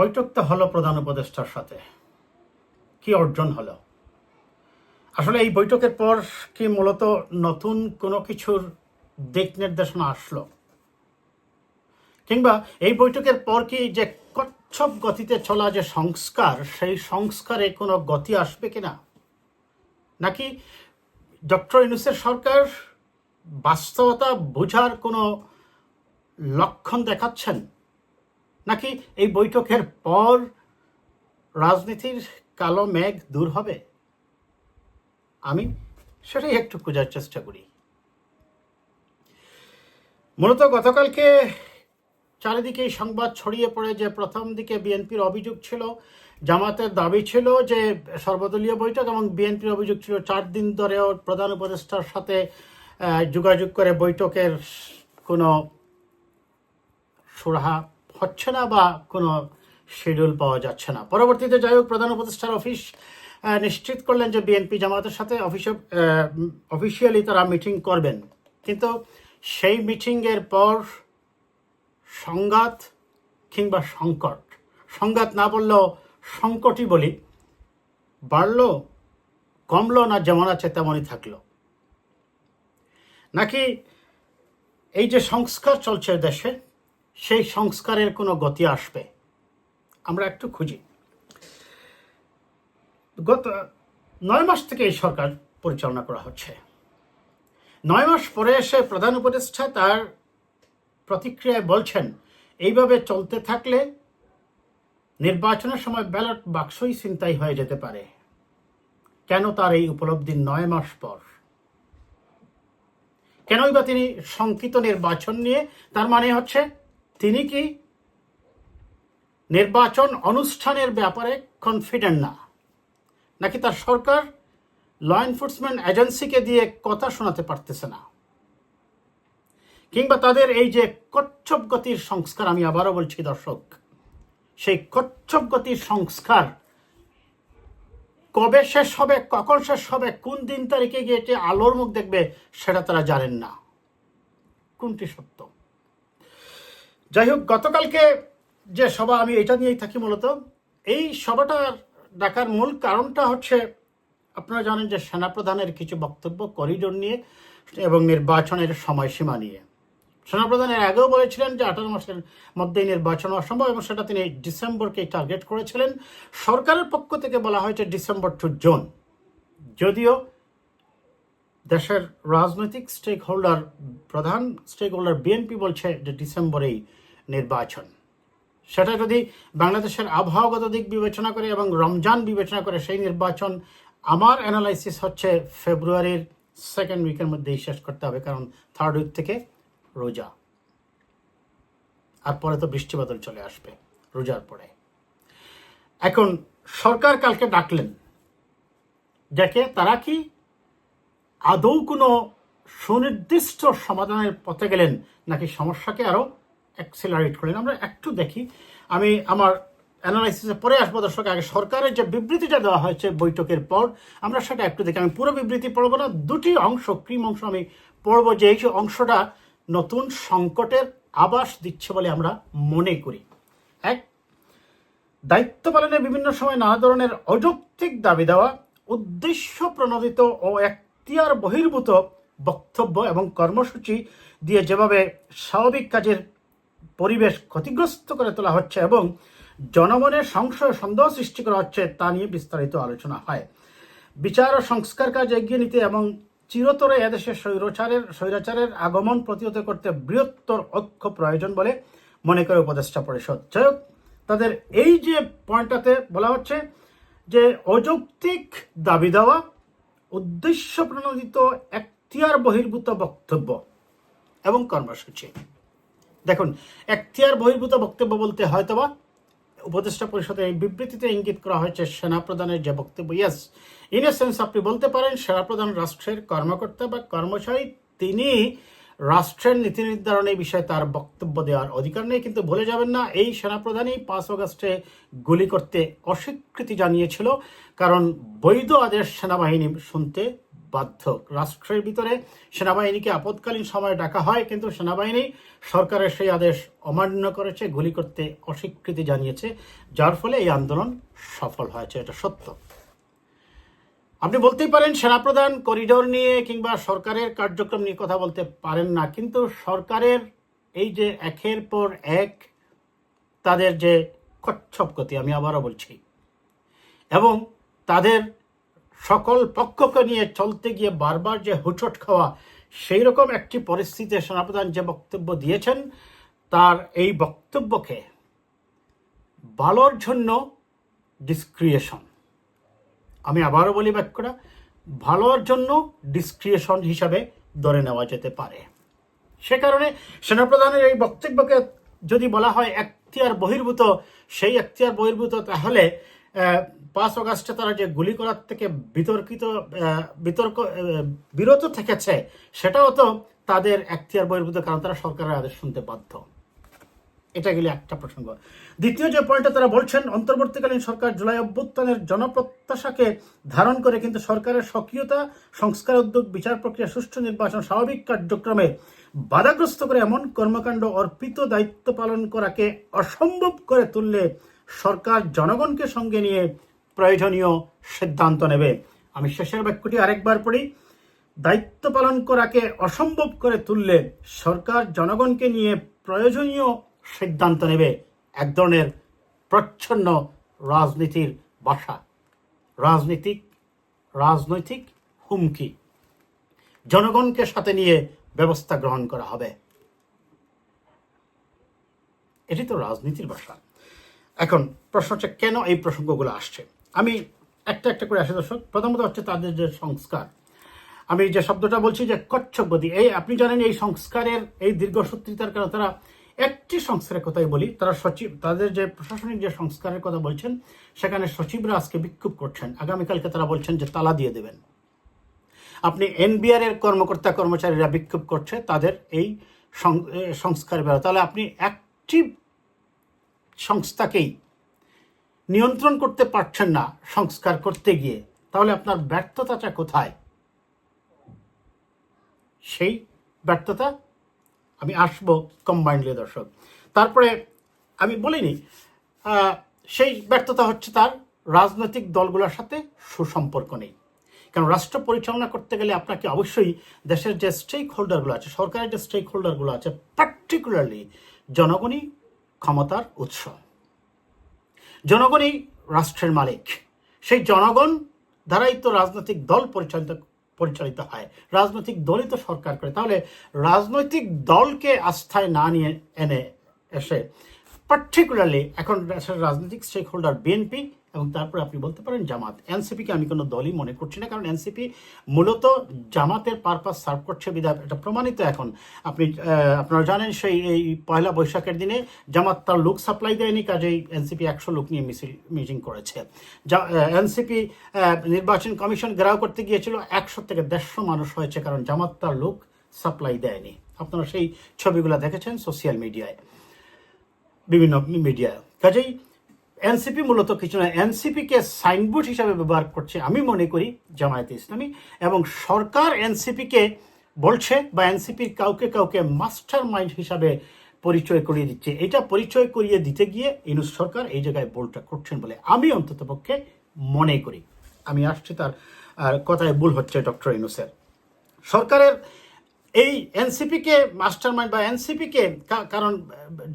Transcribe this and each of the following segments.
বৈঠক তো হলো প্রধান উপদেষ্টার সাথে। কি অর্জন হলো? আসলে এই বৈঠকের পর কি মূলত নতুন কোনো কিছুর দিক নির্দেশনা আসলো? কিংবা এই বৈঠকের পর কি যে কচ্ছপ গতিতে চলা যে সংস্কার, সেই সংস্কারে কোনো গতি আসবে কিনা? নাকি ডক্টর ইউনুসের সরকার বাস্তবতা বোঝার কোনো লক্ষণ দেখাচ্ছেন? নাকি এই বৈঠকের পর রাজনীতির কালো মেঘ দূর হবে? আমি সেটাই একটু খোঁজার চেষ্টা করি। মূলত গতকালকে চারিদিকে সংবাদ ছড়িয়ে পড়ে যে প্রথম দিকে বিএনপির অভিযোগ ছিল, জামাতের দাবি ছিল যে সর্বদলীয় বৈঠক এবং বিএনপির অভিযোগ ছিল চার দিন ধরেও প্রধান উপদেষ্টার সাথে যোগাযোগ করে বৈঠকের কোনো সুরাহা হচ্ছে না বা কোনো শিডিউল পাওয়া যাচ্ছে না। পরবর্তীতে যাই হোক, প্রধান উপদেষ্টার অফিস নিশ্চিত করলেন যে বিএনপি জামাতের সাথে অফিস অফিসিয়ালি তারা মিটিং করবেন। কিন্তু সেই মিটিংয়ের পর সংঘাত কিংবা সংকট, সংঘাত না বললেও সংকটই বলি, বাড়লো, কমলো না যেমন আছে তেমনই থাকল। নাকি এই যে সংস্কার চলছে দেশে সেই সংস্কারের কোনো গতি আসবে? আমরা একটু খুঁজি। গত নয় মাস থেকে এই সরকার পরিচালনা করা হচ্ছে। নয় মাস পরে এসে প্রধান উপদেষ্টা তার প্রতিক্রিয়ায় বলছেন, এইভাবে চলতে থাকলে নির্বাচনের সময় ব্যালট বাক্সই ছিনতাই হয়ে যেতে পারে। কেন তার এই উপলব্ধি নয় মাস পর? কেনই বা তিনি শঙ্কিত নির্বাচন নিয়ে, তার মানে হচ্ছে তিনি কি নির্বাচন অনুষ্ঠানের ব্যাপারে কনফিডেন্ট না? নাকি তার সরকার ল এনফোর্সমেন্ট এজেন্সিকে দিয়ে কথা শোনাতে পারতেছে না? কিংবা তাদের এই যে কচ্ছপ গতির সংস্কার, আমি আবারও বলছি দর্শক, সেই কচ্ছপ গতির সংস্কার কবে শেষ হবে, কখন শেষ হবে, কোন দিন তারিখে গিয়ে আলোর মুখ দেখবে, সেটা তারা জানেন না। কোনটি সত্য? যাই হোক গতকালকে যে সভা, আমি এটা নিয়েই থাকি মূলত। এই সভাটা ডাকার মূল কারণটা হচ্ছে, আপনারা জানেন যে সেনাপ্রধানের কিছু বক্তব্য করিডোর নিয়ে এবং নির্বাচনের সময়সীমা নিয়ে। সেনাপ্রধানের আগেও বলেছিলেন যে আঠারো মাসের মধ্যেই নির্বাচন অসম্ভব এবং সেটা তিনি ডিসেম্বরকে টার্গেট করেছিলেন। সরকারের পক্ষ থেকে বলা হয়েছে ডিসেম্বর টু জুন যদিও দেশের রাজনৈতিক স্টেক হোল্ডার প্রধান স্টেক হোল্ডার বিএনপি বলছে যে ডিসেম্বরেই নির্বাচন। সেটা যদি বাংলাদেশের আবহাওয়াগত দিক বিবেচনা করে এবং রমজান বিবেচনা করে, সেই নির্বাচন আমার অ্যানালাইসিস হচ্ছে ফেব্রুয়ারির সেকেন্ড উইকের মধ্যেই শেষ করতে হবে, কারণ থার্ড উইক থেকে রোজা। আর পরে তো বৃষ্টি বাদল চলে আসবে, রোজার পরে। এখন সরকার কালকে ডাকলেন যাকে তারা কি আদৌ কোনো সুনির্দিষ্ট সমাধানের পথে গেলেন, নাকি সমস্যাকে আরও অ্যাক্সেলারেট করলেন আমরা একটু দেখি। আমি আমার অ্যানালাইসিসে পরে আসব দর্শক, আগে সরকারের যে বিবৃতিটা দেওয়া হয়েছে বৈঠকের পর, আমরা সেটা একটু দেখি। আমি পুরো বিবৃতি পড়ব না, দুটি অংশ, ক্রিম অংশ আমি পড়ব যে এই অংশটা নতুন সংকটের আবাস দিচ্ছে বলে আমরা মনে করি। এক, দায়িত্ব পালনে বিভিন্ন সময় নানা ধরনের অযৌক্তিক দাবি দেওয়া, উদ্দেশ্য প্রণোদিত ও এখতিয়ার বহির্ভূত বক্তব্য এবং কর্মসূচি দিয়ে যেভাবে স্বাভাবিক কাজের পরিবেশ ক্ষতিগ্রস্ত করে তোলা হচ্ছে এবং জনগণের সংশয় সন্দেহ সৃষ্টি করা হচ্ছে তা নিয়ে বিস্তারিত আলোচনা হয়। বিচার ও সংস্কার কাজ এগিয়ে নিতে এবং চিরতরে এদেশে স্বৈরাচারের স্বৈরাচারের আগমন প্রতিহত করতে বৃহত্তর ঐক্য প্রয়োজন বলে মনে করে উপদেষ্টা পরিষদ। যাই তাদের এই যে পয়েন্টটাতে বলা হচ্ছে যে অযৌক্তিক দাবি দেওয়া উদ্দেশ্য প্রণোদিত এখতিয়ার বহির্ভূত বক্তব্য এবং কর্মসূচি। দেখুন, এখতিয়ার বহির্ভূত বক্তব্য বলতে হয়তোবা উপদেষ্টা পরিষদের এই বিবৃতিতে ইঙ্গিত করা হয়েছে সেনাপ্রধানের যে বক্তব্য ইয়াস ইন এ সেন্স আপনি বলতে পারেন সেনাপ্রধান রাষ্ট্রের কর্মকর্তা বা কর্মচারী, তিনি রাষ্ট্রের নীতি নির্ধারণের বিষয়ে তার বক্তব্য দেওয়ার অধিকার নেই, কিন্তু ভুলে যাবেন না, এই সেনাপ্রধানই পাঁচ অগস্টে গুলি করতে অস্বীকৃতি জানিয়েছিল, কারণ বৈধ আদেশ সেনাবাহিনী শুনতে বাধ্য রাষ্ট্রের ভিতরে সেনাবাহিনীকে আপৎকালীন সময়ে ডাকা হয়, কিন্তু সেনাবাহিনী সরকারের সেই আদেশ অমান্য করেছে, গুলি করতে অস্বীকৃতি জানিয়েছে, যার ফলে এই আন্দোলন সফল হয়েছে, এটা সত্য। আপনি বলতেই পারেন, সেনাপ্রধান করিডোর নিয়ে কিংবা সরকারের কার্যক্রম নিয়ে কথা বলতে পারেন না, কিন্তু সরকারের এই যে একের পর এক তাদের যে কচ্ছপ গতি, আমি আবারও বলছি, এবং তাদের সকল পক্ষকে নিয়ে চলতে গিয়ে বারবার যে হুচট খাওয়া সেই রকম একটি পরিস্থিতিতে সেনাপ্রধান যে বক্তব্য দিয়েছেন, তার এই বক্তব্যকে ভালোর জন্য ডিসক্রিয়েশন আমি আবারও বলি বাক্যটা, ভালোর জন্য ডিসক্রিয়েশন হিসাবে ধরে নেওয়া যেতে পারে। সে কারণে সেনাপ্রধানের এই বক্তব্যকে যদি বলা হয় এখতিয়ার বহির্ভূত, সেই এখতিয়ার বহির্ভূত তাহলে পাঁচ অগাস্টে তারা যে গুলি করার থেকে বিতর্কিত বিতর্ক বিরত থেকেছে, সেটাও তো তাদের এখতিয়ার বহির্ভূত, কারণ তারা সরকারের আদেশ শুনতে বাধ্য। এটা গেলে একটা প্রসঙ্গ। দ্বিতীয় যে পয়েন্টটা তারা বলছেন, অন্তর্বর্তীকালীন সরকার জুলাই অভ্যুত্থানের জনপ্রত্যাশাকে ধারণ করে কিন্তু সরকারের সক্রিয়তা, সংস্কার উদ্যোগ, বিচার প্রক্রিয়া, সুষ্ঠু নির্বাচন, স্বাভাবিক কার্যক্রমে বাধাগ্রস্ত করে এমন কর্মকাণ্ড অর্পিত দায়িত্ব পালন করাকে অসম্ভব করে তুললে সরকার জনগণকে সঙ্গে নিয়ে প্রয়োজনীয় সিদ্ধান্ত নেবে। আমি শেষের বাক্যটি আরেকবার পড়ি। দায়িত্ব পালন করাকে অসম্ভব করে তুললে সরকার জনগণকে নিয়ে প্রয়োজনীয় সিদ্ধান্ত নেবে। এক ধরনের প্রচ্ছন্ন রাজনীতির বাসা। রাজনীতিক, রাজনৈতিক হুমকি। জনগণকে সাথে নিয়ে ব্যবস্থা গ্রহণ করা হবে। এটি তো রাজনীতির ভাষা এখন প্রশ্ন হচ্ছে, কেন এই প্রসঙ্গগুলো আসছে? আমি একটা একটা করে আসে দর্শক। প্রথমত হচ্ছে তাদের যে সংস্কার। আমি যে শব্দটা বলছি যে কচ্ছপবদী, এই আপনি জানেন এই সংস্কারের, এই দীর্ঘসূত্রিতার কারণে তারা একটি সংস্কারের কথাই বলি। তারা সচিব তাদের যে প্রশাসনিক যে সংস্কারের কথা বলছেন, সেখানে সচিবরা আজকে বিক্ষোভ করছেন। আগামীকালকে তারা বলছেন যে তালা দিয়ে দেবেন। আপনি এনবিআর এর কর্মকর্তা কর্মচারীরা বিক্ষোভ করছে তাদের এই সংস্কার তাহলে আপনি একটি সংস্থাকেই নিয়ন্ত্রণ করতে পারছেন না সংস্কার করতে গিয়ে, তাহলে আপনার ব্যর্থতাটা কোথায়? সেই ব্যর্থতা আমি আসব কম্বাইন্ডলি দর্শক। তারপরে আমি বলিনি সেই ব্যর্থতা হচ্ছে তার রাজনৈতিক দলগুলোর সাথে সুসম্পর্ক নেই। কারণ রাষ্ট্র পরিচালনা করতে গেলে আপনাকে অবশ্যই দেশের যে স্টেক হোল্ডারগুলো আছে, সরকারের যে স্টেক হোল্ডারগুলো আছে পার্টিকুলারলি জনগণই ক্ষমতার উৎস। জনগণই রাষ্ট্রের মালিক। সেই জনগণ দ্বারাই তো রাজনৈতিক দল পরিচালিত পরিচালিত হয়। রাজনৈতিক দলই তো সরকার করে। তাহলে রাজনৈতিক দলকে আস্থায় না নিয়ে এনে এসে পার্টিকুলারলি এখন রাজনৈতিক স্টেক হোল্ডার বিএনপি এবং তারপরে আপনি বলতে পারেন জামাত। এনসিপিকে আমি কোনো দলই মনে করছি না, কারণ এনসিপি মূলত জামাতের পারপাস সার্ভ করছে বিধায় এটা প্রমাণিত এখন। আপনি আপনারা জানেন সেই, এই পয়লা বৈশাখের দিনে জামাত তার লোক সাপ্লাই দেয়নি, কাজেই এনসিপি একশো লোক নিয়ে মিছিল মিটিং করেছে। এনসিপি নির্বাচন কমিশন ঘেরাও করতে গিয়েছিল, একশো থেকে দেড়শো মানুষ হয়েছে, কারণ জামাত তার লোক সাপ্লাই দেয়নি। আপনারা সেই ছবিগুলো দেখেছেন সোশ্যাল মিডিয়ায় বিভিন্ন মিডিয়ায় কাজেই এনসিপি মূলত কিছু না, এনসিপিকে সাইনবোর্ড হিসাবে ব্যবহার করছে আমি মনে করি জামায়াতে ইসলামী এবং সরকার এনসিপিকে বলছে বা এনসিপির কাউকে কাউকে মাস্টার মাইন্ড হিসাবে পরিচয় করিয়ে দিচ্ছে। এটা পরিচয় করিয়ে দিতে গিয়ে ইনুস সরকার এই জায়গায় বোলটা করছেন বলে আমি অন্তত পক্ষে মনে করি। আমি আসছি তার কথায় ভুল হচ্ছে ডক্টর ইনুসের। সরকারের এই এনসিপিকে মাস্টার মাইন্ড বা এনসিপিকে কারণ,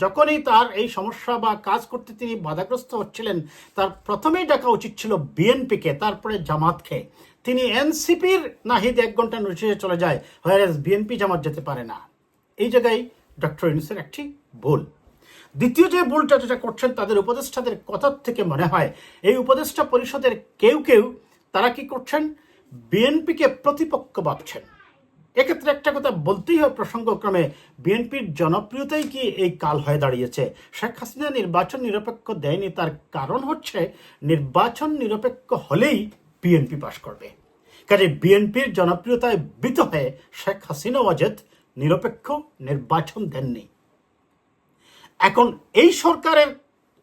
যখনই তার এই সমস্যা বা কাজ করতে তিনি বাধাগ্রস্ত হচ্ছিলেন, তার প্রথমেই ডাকা উচিত ছিল বিএনপিকে তারপরে জামাতকে তিনি এনসিপির নাহিদ এক ঘণ্টা নোটিশে চলে যায় হোয়ার বিএনপি জামাত যেতে পারে না। এই জায়গায় ডক্টর ইউনুসের একটি ভুল। দ্বিতীয় যে ভুলটা যেটা করছেন, তাদের উপদেষ্টাদের কথার থেকে মনে হয়, এই উপদেষ্টা পরিষদের কেউ কেউ তারা কি করছেন? বিএনপিকে প্রতিপক্ষ ভাবছেন। এক্ষেত্রে একটা কথা বলতেই হয় প্রসঙ্গক্রমে, বিএনপির জনপ্রিয়তাই কি এই কাল হয়ে দাঁড়িয়েছে? শেখ হাসিনা নির্বাচন নিরপেক্ষ দেয়নি, তার কারণ হচ্ছে নির্বাচন নিরপেক্ষ হলেই বিএনপি পাশ করবে। কাজে বিএনপির জনপ্রিয়তায় বিত হয়ে শেখ হাসিনা ওয়াজেদ নিরপেক্ষ নির্বাচন দেননি। এখন এই সরকারের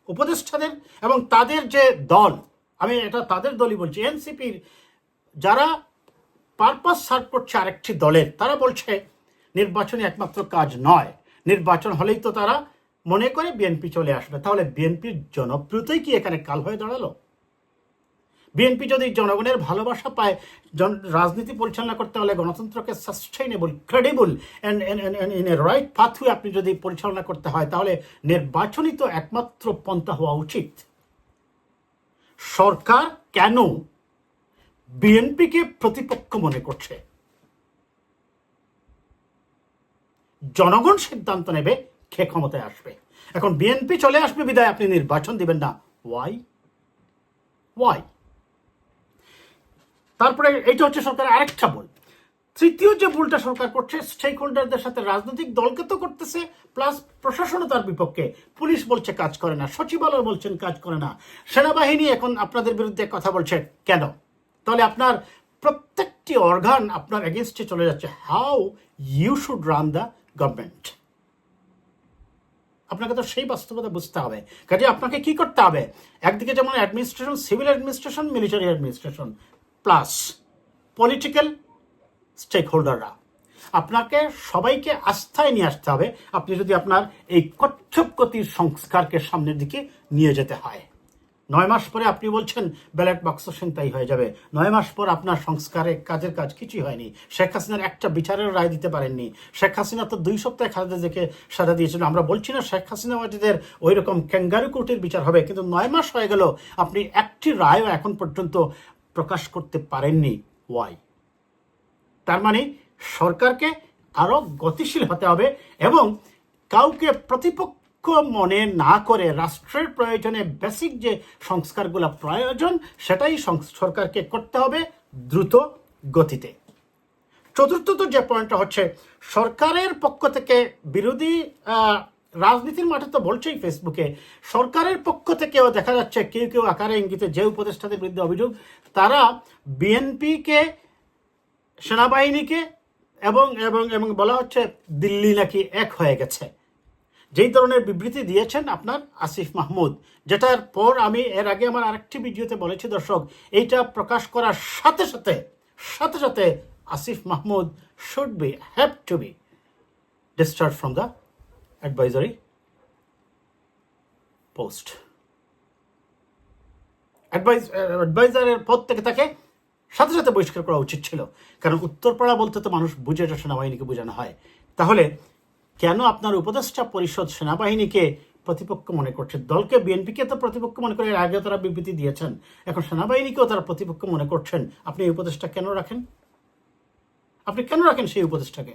উপদেষ্টাদের এবং তাদের যে দল, আমি এটা তাদের দলই বলছি, এনসিপির যারা পারপাস সার্ভ করছে আরেকটি দলের। তারা বলছে, নির্বাচনে একমাত্র কাজ নয়। নির্বাচন হলেই তো তারা মনে করে বিএনপি চলে আসবে। তাহলে বিএনপির জনপ্রিয়তাই কি এখানে কাল হয়ে দাঁড়াল? বিএনপি যদি জনগণের ভালোবাসা পায়, জন রাজনীতি পরিচালনা করতে হলে গণতন্ত্রকে sustainable credible in a right pathway আপনি যদি পরিচালনা করতে হয়, তাহলে নির্বাচনই তো একমাত্র পন্থা হওয়া উচিত। সরকার কেন বিএনপিকে প্রতিপক্ষ মনে করছে। জনগণ সিদ্ধান্ত নেবে কে ক্ষমতায় আসবে। এখন বিএনপি চলে আসবে বিদায়, আপনি নির্বাচন দিবেন না। ওয়াই ওয়াই তারপরে এইটা হচ্ছে সরকারের আরেকটা ভুল তৃতীয় যে ভুলটা সরকার করছে স্টেক হোল্ডারদের সাথে রাজনৈতিক দলকে তো করতেছে প্লাস প্রশাসনও তার বিপক্ষে। পুলিশ বলছে কাজ করে না, সচিবালয় বলছেন কাজ করে না। সেনাবাহিনী এখন আপনাদের বিরুদ্ধে কথা বলছে। কেন? তাহলে আপনার প্রত্যেকটি অর্গান আপনার এগেনস্টে চলে যাচ্ছে। How you should run the government আপনাকে তো সেই বাস্তবতা বুঝতে হবে। কাজে আপনাকে কি করতে হবে? একদিকে যেমন administration civil administration military administration plus political stake হোল্ডাররা আপনাকে সবাইকে আস্থায় নিয়ে আসতে হবে। আপনি যদি আপনার এই কচ্ছপ গতির সংস্কারকে সামনের দিকে নিয়ে যেতে হয়। নয় মাস পরে আপনি বলছেন ব্যালট বাক্স চিন্তাই হয়ে যাবে। নয় মাস পর আপনার সংস্কারে কাজের কাজ কিছুই হয়নি। শেখ হাসিনার একটা বিচারের রায় দিতে পারেননি। শেখ হাসিনা তো দুই সপ্তাহে খালেদা দেখে সাজা দিয়েছিল। আমরা বলছি না শেখ হাসিনা ওয়াজিদের ওই রকম ক্যাঙ্গারু কোর্টের বিচার হবে, কিন্তু নয় মাস হয়ে গেল, আপনি একটি রায়ও এখন পর্যন্ত প্রকাশ করতে পারেননি। ওয়াই তার মানে সরকারকে আরও গতিশীল হতে হবে এবং কাউকে প্রতিপক্ষ মনে না করে রাষ্ট্রের প্রয়োজনে বেসিক যে সংস্কারগুলো প্রয়োজন, সেটাই সরকারকে করতে হবে দ্রুত গতিতে। চতুর্থত যে পয়েন্টটা হচ্ছে, সরকারের পক্ষ থেকে বিরোধী রাজনীতির মাঠে তো বলছেই ফেসবুকে, সরকারের পক্ষ থেকেও দেখা যাচ্ছে কেউ কেউ আকারে ইঙ্গিতে যে উপদেষ্টাদের বিরুদ্ধে অভিযোগ, তারা বিএনপিকে, সেনাবাহিনীকে এবং এবং এবং বলা হচ্ছে দিল্লি নাকি এক হয়ে গেছে। যেই ধরনের বিবৃতি দিয়েছেন আপনার আসিফ মাহমুদ, যেটার পর আমি এর আগে আমার আরেকটি ভিডিওতে বলেছি, দর্শক, এইটা প্রকাশ করার সাথে সাথে সাথে সাথে Asif Mahmud should be have to be discharge from the advisory post advise অ্যাডভাইজারের পদ থেকে তাকে সাথে সাথে বহিষ্কার করা উচিত ছিল। কারণ উত্তরপাড়া বলতে তো মানুষ বুঝে এটা সেনাবাহিনীকে বোঝানো হয়। তাহলে কেন আপনার উপদেষ্টা পরিষদ সেনাবাহিনীকে প্রতিপক্ষ মনে করছে? দলকে বিএনপিকে তো প্রতিপক্ষ মনে করে আগে তারা বিবৃতি দিয়েছেন। এখন সেনাবাহিনীকেও তারা প্রতিপক্ষ মনে করছেন। আপনি এই উপদেষ্টা কেন রাখেন? আপনি কেন রাখেন সেই উপদেষ্টাকে?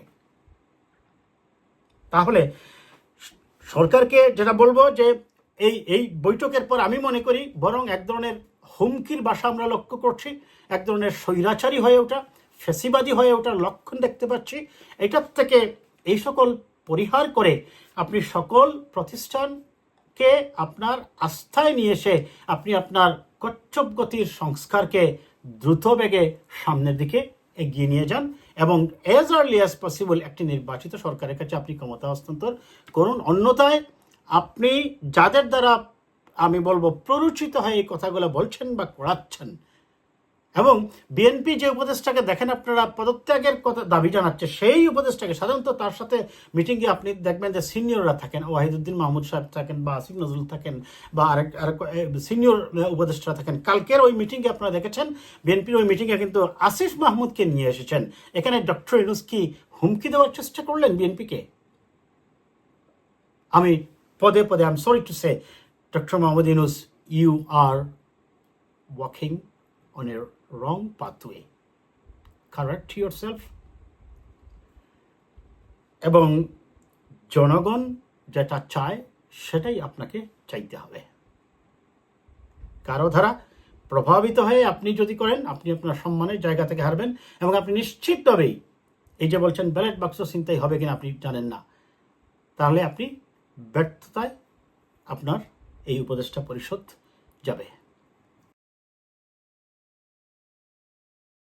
তাহলে সরকারকে যেটা বলব যে এই এই বৈঠকের পর আমি মনে করি বরং এক ধরনের হুমকির বাসা আমরা লক্ষ্য করছি, এক ধরনের স্বৈরাচারী হয়ে ওঠা ফেসিবাদী হয়ে ওঠার লক্ষণ দেখতে পাচ্ছি। এটার থেকে এই সকল পরিহার করে আপনি সকল প্রতিষ্ঠানকে আপনার আস্থায় নিয়ে এসে আপনি আপনার কচ্ছপ গতির সংস্কারকে দ্রুত বেগে সামনের দিকে এগিয়ে নিয়ে যান এবং এজ আর্লি অ্যাজ পসিবল একটি নির্বাচিত সরকারের কাছে আপনি ক্ষমতা হস্তান্তর করুন। অন্যথায় আপনি যাদের দ্বারা আমি বলব প্ররোচিত হয়ে এই কথাগুলো বলছেন বা করাচ্ছেন এবং বিএনপি যে উপদেষ্টাকে দেখেন আপনারা, পদত্যাগের কথা দাবি জানাচ্ছে, সেই উপদেষ্টাকে সাধারণত তার সাথে মিটিংয়ে আপনি দেখবেন যে সিনিয়ররা থাকেন, ওয়াহিদুদ্দিন মাহমুদ সাহেব থাকেন বা আসিফ নজরুল থাকেন বা আরেক আরেক সিনিয়র উপদেষ্টা থাকেন। কালকের ওই মিটিংয়ে আপনারা দেখেছেন, বিএনপির ওই মিটিংয়ে কিন্তু আসিফ মাহমুদকে নিয়ে এসেছেন। এখানে ডক্টর ইনুস কি হুমকি দেওয়ার চেষ্টা করলেন বিএনপিকে? আমি পদে পদে I am sorry to say doctor Mohammad Yunus you are walking on a wrong pathway. Correct yourself. এবং জনগণ যেটা চায়, সেটাই আপনাকে চাইতে হবে কারও দ্বারা প্রভাবিত হয়ে আপনি যদি করেন, আপনি আপনার সম্মানের জায়গা থেকে হারবেন এবং আপনি নিশ্চিতভাবেই এই যে বলছেন ব্যালেট বাক্স চিন্তাই হবে কিনা আপনি জানেন না, তাহলে আপনি ব্যর্থতায় আপনার এই উপদেষ্টা পরিষদ যাবে